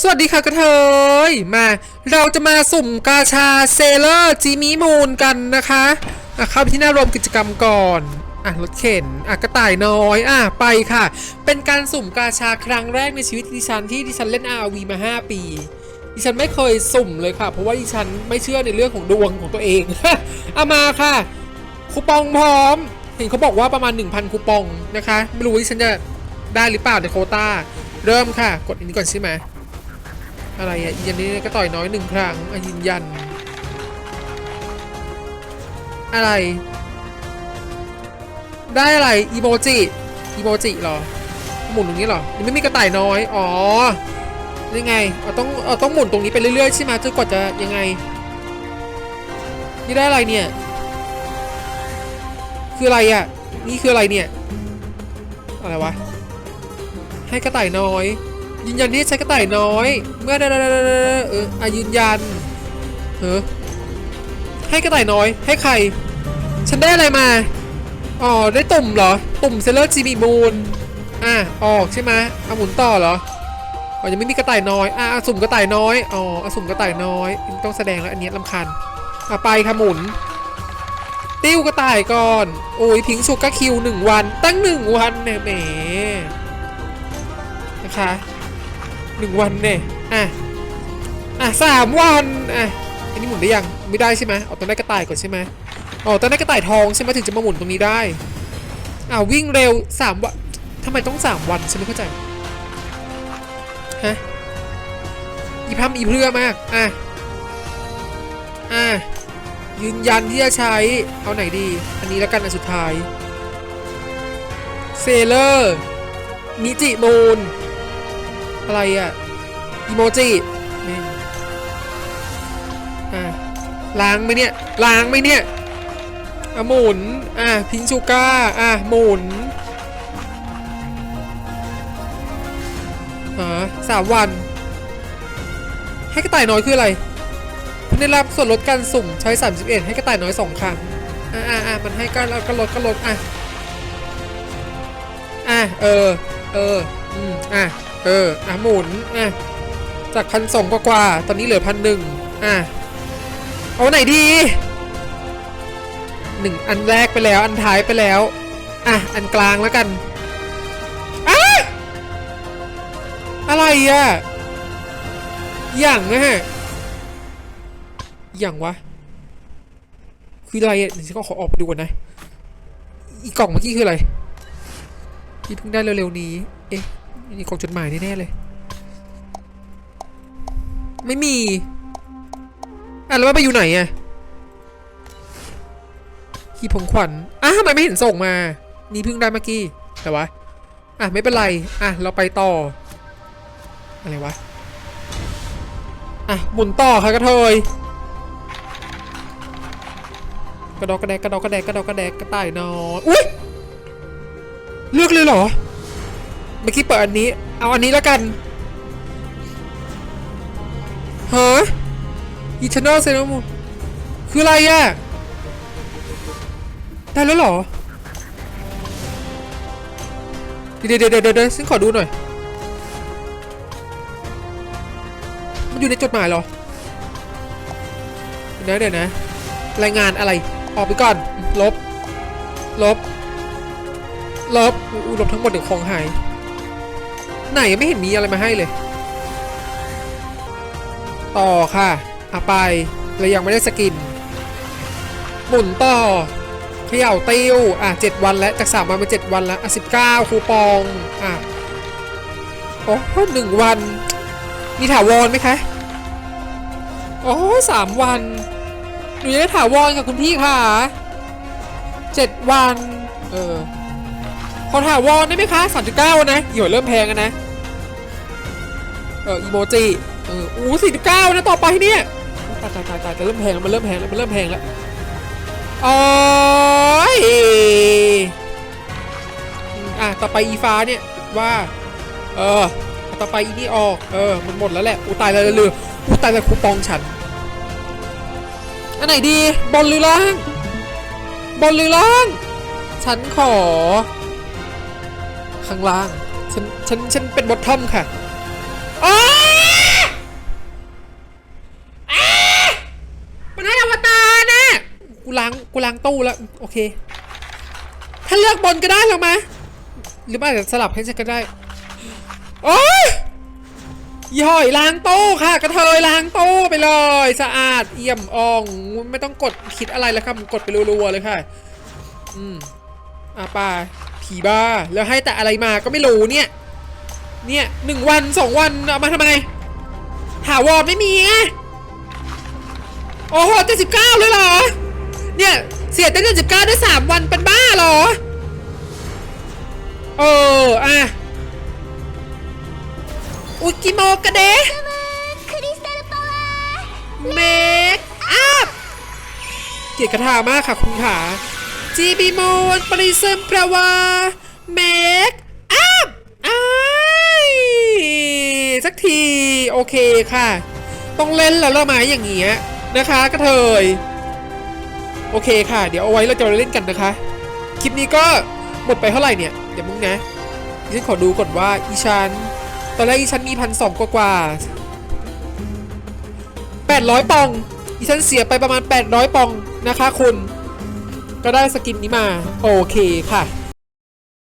สวัสดีค่ะกระเทยมาเราจะมาสุ่มกาชาเซเลอร์จีมีมูนกันนะคะอะเข้าไปที่หน้ารวมกิจกรรมก่อนอะรถเข็นอะกระต่ายน้อยอะไปค่ะ เป็นการสุ่มกาชาครั้งแรกในชีวิตดิฉันที่ดิฉันเล่น RV มา 5 ปี ดิฉันไม่เคยสุ่มเลยค่ะ เพราะว่าดิฉันไม่เชื่อในเรื่องของดวงของตัวเองเอามาค่ะคูปองพร้อม เห็นเขาบอกว่าประมาณ 1,000 คูปองนะคะ ไม่รู้ว่าดิฉันจะได้หรือเปล่าในโคต้า เริ่มค่ะ กดอันนี้ก่อนใช่ไหม อะไรอะยันนี้ก็ต่อยน้อยหนึ่งครั้งอยืนยัน อะไร ได้อะไรอีโมจิอีโมจิหรอ หมุนตรงนี้หรอยังไม่มีกระต่ายน้อย อ๋อยังไงเอาต้องเอาต้องหมุนตรงนี้ไปเรื่อยๆใช่ไหมจนกว่าจะยังไง นี่ได้อะไรเนี่ย คืออะไรอะ นี่คืออะไรเนี่ย อะไรวะ ให้กระต่ายน้อย ยืนยันที่ใช้กระต่ายน้อย เมื่อเอออะยืนยันเออให้กระต่ายน้อย ให้ใคร ฉันได้อะไรมา อ๋อ ได้ตุ่มเหรอ ตุ่มเซเลอร์จีมีมูนอะ ออกใช่ไหมเอาหมุนต่อเหรอ อ๋อ ยังไม่มีกระต่ายน้อย อะสุ่มกระต่ายน้อย อ๋ออสุ่มกระต่ายน้อย ต้องแสดงแล้วอันนี้ลำคันอะไปค่ะหมุน ติ้วกระต่ายก่อน โอ้ยพิงชุกก็คิวหนึ่งวัน ตั้งหนึ่งวันเนี่ยแหมนะคะ หนึ่งวันเนี่ยอะอะสามวันอะอันนี้หมุนได้ยังไม่ได้ใช่ไหมเอาตองได้กระต่ายก่อนใช่ไหมอ๋อตองได้กระต่ายทองใช่ไหมถึงจะมาหมุนตรงนี้ได้อ่าวิ่งเร็วสามวันทำไมต้องสามวันฉันไม่เข้าใจฮะอีพัมอีเพื่อมากอะอะยืนยันที่จะใช้เอาไหนดี อันนี้แล้วกันอันสุดท้ายเซเลอร์มิจิมูน อะไรอะอีโมจิแม่งอะล้างไหมเนี่ย ล้างไหมเนี่ยอะหมุน อะพิงชูก้า อะหมุนฮะสามวัน ให้กระต่ายน้อยคืออะไรได้รับส่วนลดการสุ่มใช้ 31 ให้กระต่ายน้อย 2 ครั้ง อะอะอะมันให้ก็แล้วก็ลดก็ลดอะ อะ เออ เออ อืมอะ เออ อะ หมุน อะ จากพันสองกว่าๆตอนนี้เหลือพันหนึ่งอะ เอาไหนดีหนึ่งอันแรกไปแล้ว อันท้ายไปแล้ว อะ อันกลางแล้วกันอะอะไรอะ อย่างนะฮะ อย่างวะ คืออะไรอะเดี๋ยฉันก็ขอออกไปดูก่อนนะ อีกล่องเมื่อกี้คืออะไรที่เพิ่งได้เร็วๆนี้ เอ๊ะ นี่กล่องจดหมายแน่ๆเลย ไม่มี อะแล้วมันไปอยู่ไหนอะขี้ผงขวัญอะทำไมไม่เห็นส่งมา นี่เพิ่งได้เมื่อกี้ แต่วะ อะไม่เป็นไร อะเราไปต่อ อะไรวะ อะหมุนต่อค่ะกระเทยกระดอกกระแดกกระดอกกระแดกกระดอกกระแดกกระต่ายนอน อุ้ยเลือกเลยเหรอ มื่อกี้เปิดอันนี้ เอาอันนี้แล้วกันฮะ Eternal c e r a m o คืออะไรอะได้แล้วเหรอ เดี๋ยวเดี๋ยวเดี๋ยวเดี๋ยวฉันขอดูหน่อย มันอยู่ในจดหมายเหรอเดี๋ยวนะเดี๋ยวนะ รายงานอะไร ออกไปก่อน ลบ ลบ ลบ ลบทั้งหมดเดี๋ยวของหาย ไหนไม่เห็นมีอะไรมาให้เลย ต่อค่ะอาไปเลยยังไม่ได้สกิน หมุนต่อเขย่าติ้วอะเจ็ดวันแล้วจากสามวันเป็นเจ็ดวันแล้วอะสิบเก้าคูปองอะโอ้หนึ่งวัน มีถาวรไหมคะ โอ้สามวัน หนูจะได้ถาวรกับคุณพี่ค่ะเจ็ดวัน เออ อถาวรได้ไหมคะสามจุดเก้านะหยวยเริ่มแพงแล้วนะ เอออีโมจิเอออู้สี่สิบเก้านะต่อไปเนี่ยตายตายตายตายแต่เริ่มแพงแล้วมันเริ่มแพงแล้วมันเริ่มแพงแล้วโอ้ยอะต่อไปอีฟ้าเนี่ยว่า เออ ต่อไปอีนี่ออกเออ มันหมดแล้วแหละอู้ตายแล้วเหลืออู้ตายแล้วคูปองฉัน อันไหนดีบนหรือล่างบนหรือล่าง ฉันขอ ข้างล่าง ฉัน ฉัน ฉันเป็นบอททอมค่ะมัให้อวตารนะ กูล้าง กูล้างตู้แล้ว โอเค ถ้าเลือกบนก็ได้หรือมะหรืออาจจะสลับให้ฉันก็ได้ โอ้ยย่อยล้างตู้ค่ะ กระเทยล้างตู้ไปเลย สะอาดเอี่ยมอ่อง ไม่ต้องกดคิดอะไรแล้วครับกดไปรัวๆเลยค่ะ อืมอะไป ผีบ้า แล้วให้แต่อะไรมาก็ไม่รู้เนี่ย เนี่ยหนึ่งวันสองวันเอามาทำไมหาวอร์ไม่มีไงโอ้โหเจ็ดสิบเก้าเลยเหรอ เนี่ย เสียเจ็ดสิบเก้าได้สามวันเป็นบ้าเหรอ เออ อะ อุกิโมกะเดะเมคอัพเกียรติกระทามากค่ะคุณขา จีบีโมนปริซึมประวาเมคอัพไอสักที โอเคค่ะ ต้องเล่นแล้วละไม้อย่างเงี้ยนะคะกระเทย โอเคค่ะ เดี๋ยวเอาไว้เราจะเล่นกันนะคะ คลิปนี้ก็หมดไปเท่าไหร่เนี่ย เดี๋ยวมึงนะดิฉันขอดูก่อนว่าอีชันตอนแรกอีชันมีพันสองกว่าแปดร้อยปองอีชันเสียไปประมาณ 800 ปองนะคะคุณ ก็ได้สกินนี้มา โอเคค่ะ